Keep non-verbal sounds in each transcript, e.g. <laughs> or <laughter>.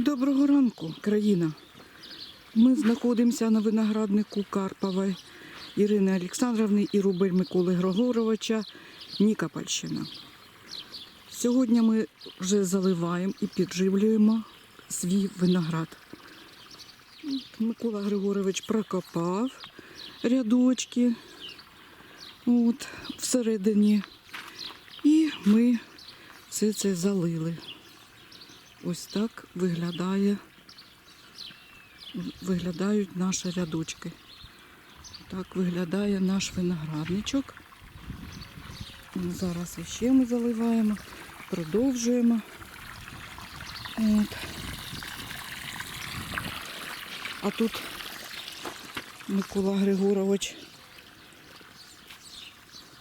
Доброго ранку, країна. Ми знаходимося на винограднику Карпової Ірини Олександровни і Рубель Миколи Григоровича Нікопольщина. Сьогодні ми вже заливаємо і підживлюємо свій виноград. Микола Григорович прокопав рядочки от, всередині. І ми все це залили. Ось так виглядає, виглядають наші рядочки. Так виглядає наш виноградничок. Зараз ще ми заливаємо, продовжуємо. От. А тут Микола Григорович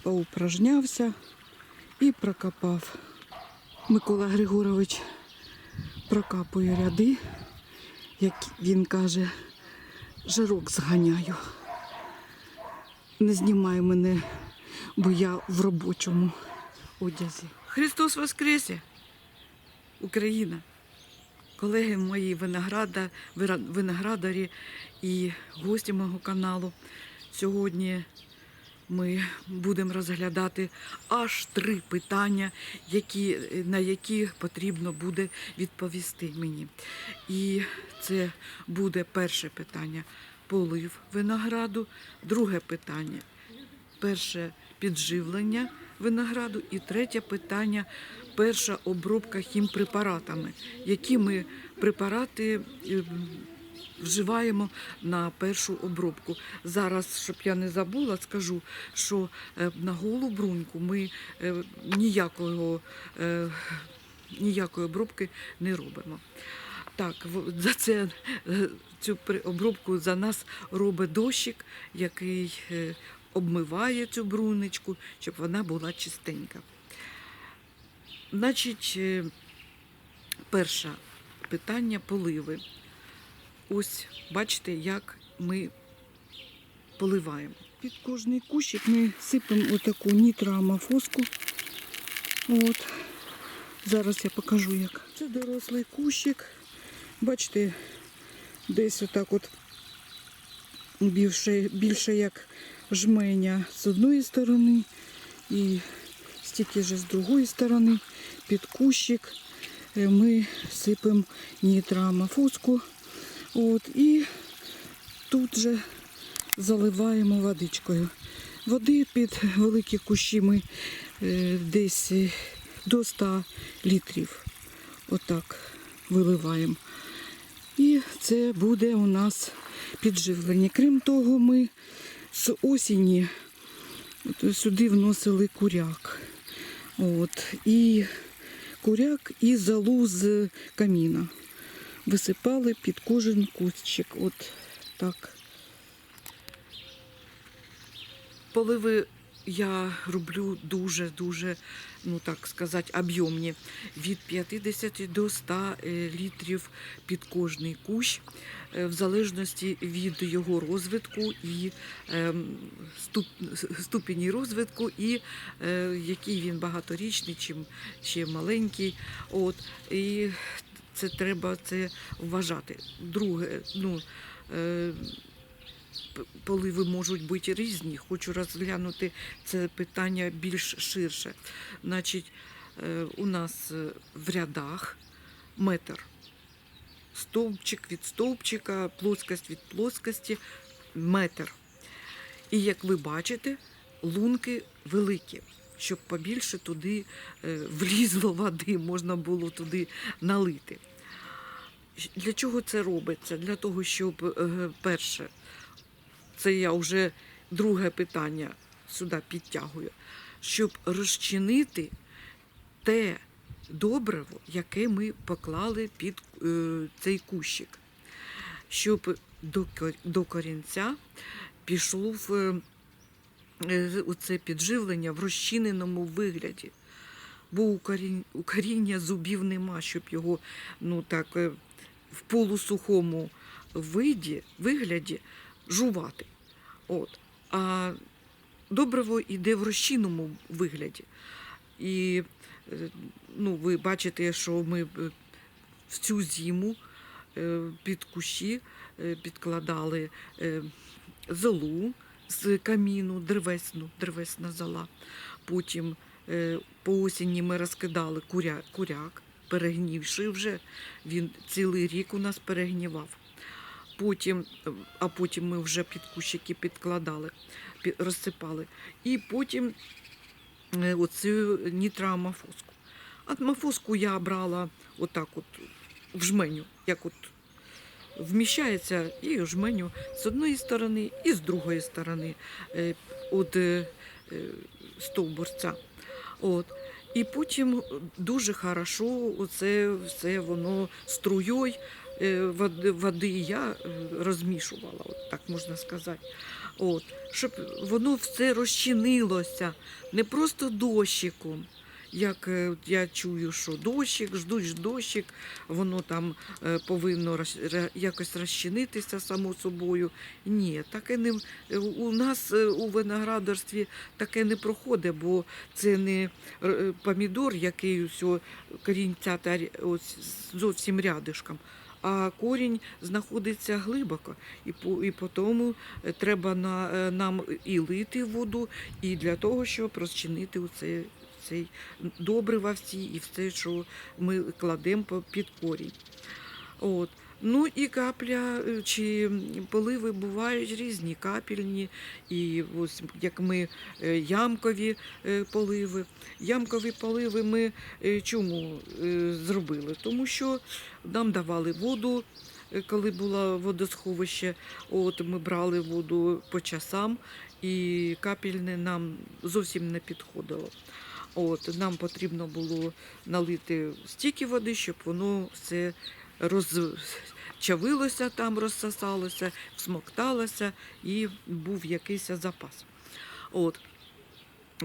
поупражнявся і прокопав. Микола Григорович прокапує ряди, як він каже, жирок зганяю. Не знімай мене, бо я в робочому одязі. Христос Воскресе! Україна! Колеги мої винограда, виноградарі і гості мого каналу. Сьогодні ми будемо розглядати аж три питання, які, на які потрібно буде відповісти мені. І це буде перше питання полив винограду, друге питання перше підживлення винограду. І третє питання перша обробка хімпрепаратами, які ми препарати е, вживаємо на першу обробку. Зараз, щоб я не забула, скажу, що е, на голу бруньку ми е, ніякого, е, ніякої обробки не робимо. Так, за це цю обробку за нас робить дощик, який обмиває цю бруничку, щоб вона була чистенька. Значить, перше питання поливи. Ось бачите, як ми поливаємо. Під кожний кущик ми сипемо отаку нітроамофоску. От. Зараз я покажу як. Це дорослий кущик. Бачите, десь отак от більше, більше як жменя з одної сторони і стільки ж з другої сторони під кущик е, ми сипемо нітроамофоску. От, і тут же заливаємо водичкою. Води під великі кущі ми е, десь е, до 100 літрів. Отак виливаємо. І це буде у нас підживлення. Крім того, ми з осені сюди вносили куряк. От, і куряк і залу з каміна. Висипали під кожен кущик. От так. Поливи я роблю дуже-дуже, ну так сказати, об'ємні. Від 50 до 100 е, літрів під кожний кущ, е, в залежності від його розвитку і ем, ступ- ступені розвитку, і е, який він багаторічний, чим чи маленький. От, і це треба це вважати. Друге, ну. Е, поливи можуть бути різні. Хочу розглянути це питання більш ширше. Значить, е, у нас е, в рядах метр. Стовпчик від стовпчика, плоскость від плоскості метр. І як ви бачите, лунки великі. Щоб побільше туди е, влізло води, можна було туди налити. Для чого це робиться? Для того, щоб е, перше, це я вже друге питання сюди підтягую, щоб розчинити те добриво, яке ми поклали під е, цей кущик, щоб до, корінця пішло в е, оце підживлення в розчиненому вигляді. Бо у, коріння зубів нема, щоб його ну, так, в полусухому виді, вигляді жувати. От. А добриво йде в розчинному вигляді. І е, ну, ви бачите, що ми е, в цю зиму е, під кущі підкладали золу з каміну, древесну, древесна зола. Потім по осені ми розкидали куря, куряк, перегнівши вже. Він цілий рік у нас перегнівав. Потім, а потім ми вже під кущики підкладали, пі- розсипали. І потім е, оцю нітроамофоску. Атмофоску я брала отак от в жменю, як от вміщається і в жменю з одної сторони, і з другої сторони від е, е, стовбурця. От. І потім дуже хорошо оце все воно струєю е, води, я е, розмішувала, от так можна сказати. От, щоб воно все розчинилося, не просто дощиком. Як е, я чую, що дощик, ждуть дощик, воно там е, повинно якось розчинитися само собою. Ні, таке не у нас е, у виноградарстві таке не проходить, бо це не помідор, який усьо корінця та ось зовсім рядишком. А корінь знаходиться глибоко, і по і по тому треба на нам і лити воду, і для того, щоб розчинити оце, цей добрива всі і все, що ми кладемо під корінь. От. Ну і капля е, чи поливи бувають різні, капельні, і ось як ми е, ямкові е, поливи. Ямкові поливи ми чому зробили? Тому що нам давали воду, коли було водосховище. От ми брали воду по часам, і капельне нам зовсім не підходило. От, нам потрібно було налити стільки води, щоб воно все розчавилося там, розсосалося, всмокталося і був якийсь запас. От.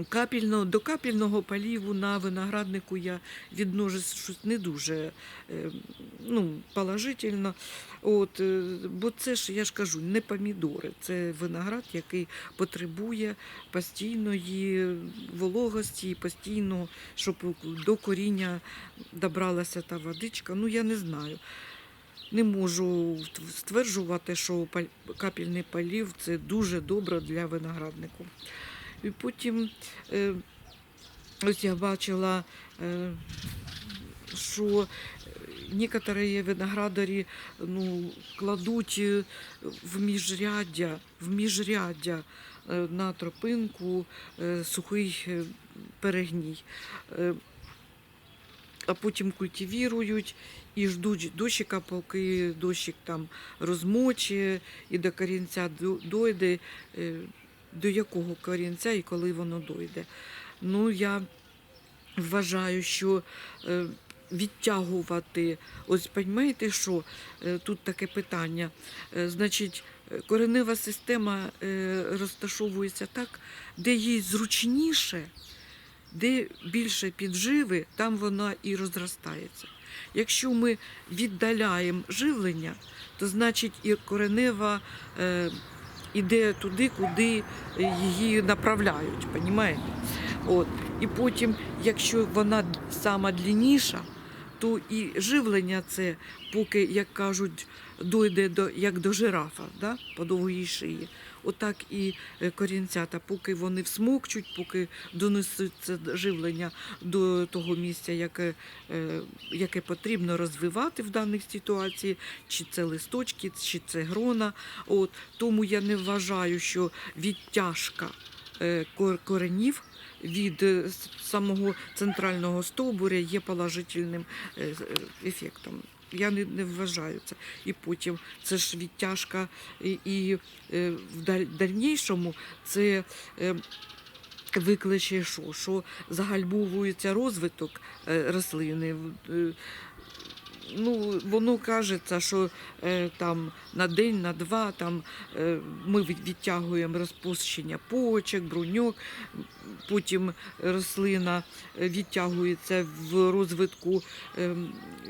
Капельно, до капельного поліву на винограднику я відношусь не дуже е, ну, положительно. От, е, бо це ж, я ж кажу, не помідори, це виноград, який потребує постійної вологості, постійно, щоб до коріння добралася та водичка. Ну, я не знаю. Не можу стверджувати, що капельний полів це дуже добре для винограднику. І потім е, ось я бачила, е, що некоторі виноградарі ну, кладуть е, в міжряддя, в міжряддя на тропинку сухий перегній. А потім культивірують і ждуть дощика, поки дощик там розмоче і до корінця до- дойде. До якого корінця і коли воно дойде. Ну, я вважаю, що е, відтягувати, ось розумієте, що е, тут таке питання. Е, Значить, коренева система розташовується так, де їй зручніше, де більше підживи, там вона і розростається. Якщо ми віддаляємо живлення, то значить і коренева іде туди, куди її направляють, понімаєте? От. І потім, якщо вона сама длінніша, то і живлення це, поки, як кажуть, дойде до, як до жирафа, да? по довгій шиї. Отак і е, корінцята, поки вони всмокчуть, поки донесуть це живлення до того місця, яке, е, яке потрібно розвивати в даних ситуації, чи це листочки, чи це грона. От, тому я не вважаю, що відтяжка е, коренів від самого центрального стовбуря є положительним ефектом. Я не, не вважаю це. І потім це ж відтяжка, і, і е, в даль- дальнішому це е, викличе що? Що загальмовується розвиток е, рослини. Ну, воно кажеться, що е, там на день, на два там е, ми відтягуємо розпущення почок, бруньок, потім рослина е, відтягується в розвитку е,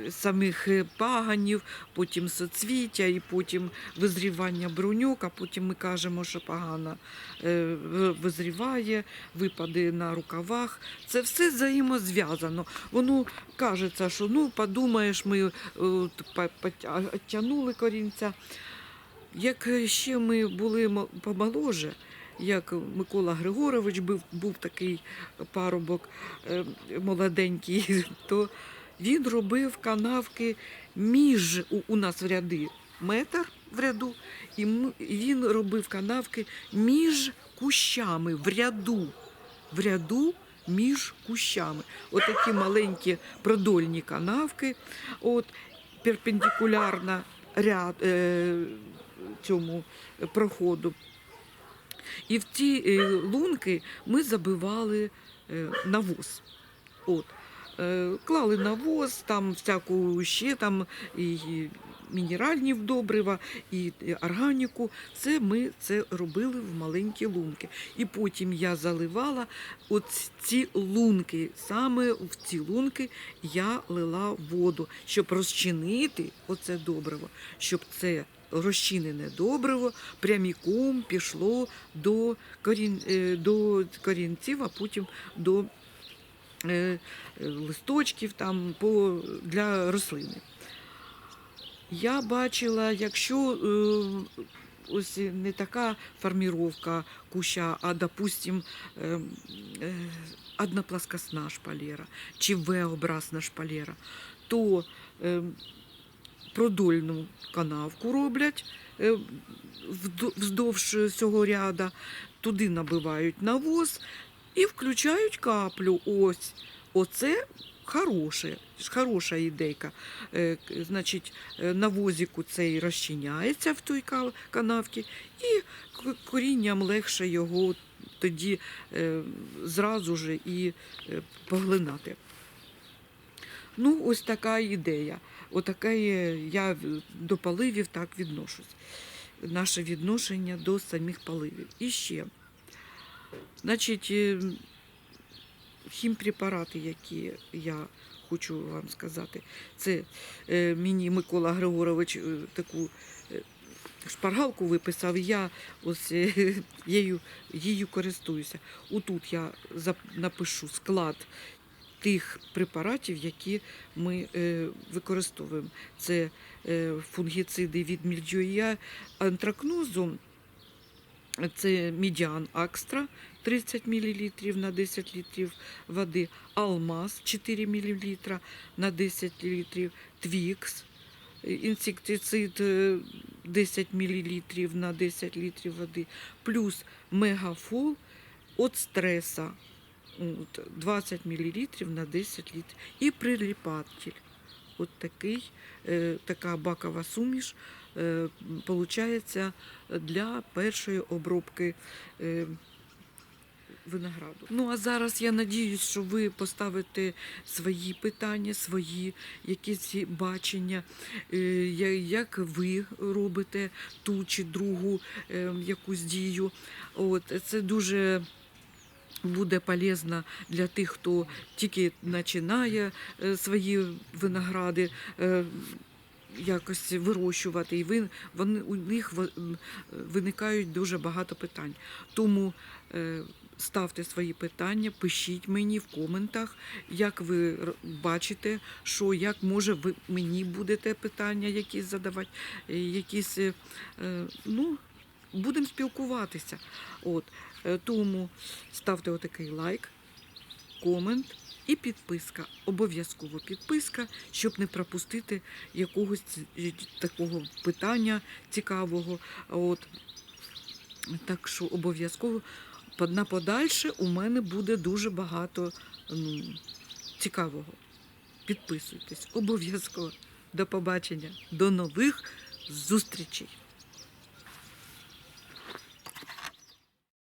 самих паганів, потім соцвіття, і потім визрівання бруньок, а потім ми кажемо, що погано е, визріває, випади на рукавах. Це все взаємозв'язано. Воно кажеться, що ну подумаєш, ми па- потя- оттягнули корінця. Як ще ми були мо- помоложе, як Микола Григорович був, був такий парубок е, молоденький, <laughs> то він робив канавки між у, у нас в ряди метр в ряду, і він робив канавки між кущами в ряду. В ряду між кущами. Отакі маленькі продольні канавки, от, перпендикулярно ряд, е, цьому проходу. І в ті е, лунки ми забивали е, навоз. От. Е, клали навоз, там всяку ще там і мінеральні добрива, і органіку. Це ми це робили в маленькі лунки. І потім я заливала от ці лунки. Саме в ці лунки я лила воду, щоб розчинити оце добриво, щоб це розчинене добриво пряміком пішло до, корін, е, до корінців, а потім до е, е, листочків там, по, для рослини. Я бачила, якщо е, ось не така форміровка куща, а, допустим, е, е, одноплоскосна шпалера чи V-образна шпалера, то продольну канавку роблять вздовж цього ряда, туди набивають навоз і включають каплю. Ось оце хороше, хороша ідейка. Е, Значить, е, навозику цей розчиняється в той канавці, і корінням легше його тоді е, зразу ж і поглинати. Ну, ось така ідея. Отаке я до поливів так відношусь. Наше відношення до самих поливів. І ще, значить, хімпрепарати, які я хочу вам сказати, це е, мені Микола Григорович е, таку е, шпаргалку виписав, я ось <laughs> її, її користуюся. Отут я напишу склад тих препаратів, які ми е, використовуємо. Це е, фунгіциди від мільдюя антракнозу, це мідіан Акстра 30 мл на 10 літрів води, Алмаз 4 мл на 10 літрів, Твікс, інсектицид е, 10 мл на 10 літрів води, плюс мегафол від стреса 20 мл на 10 літрів і приліпатель. От такий, е, така бакова суміш е, получається для першої обробки е, винограду. Ну а зараз я надіюсь, що ви поставите свої питання, свої якісь бачення, як ви робите ту чи другу якусь дію. От це дуже. Буде полезно для тих, хто тільки починає е, свої виногради е, якось вирощувати, і ви, вони, у них виникають дуже багато питань. Тому е, ставте свої питання, пишіть мені в коментах, як ви бачите, що як може ви мені будете питання якісь задавати, якісь, ну, будемо спілкуватися. От. Е, Тому ставте отакий лайк, комент і підписка. Обов'язково підписка, щоб не пропустити якогось такого питання цікавого. От. Так що обов'язково на подальше у мене буде дуже багато ну, цікавого. Підписуйтесь, обов'язково. До побачення, до нових зустрічей.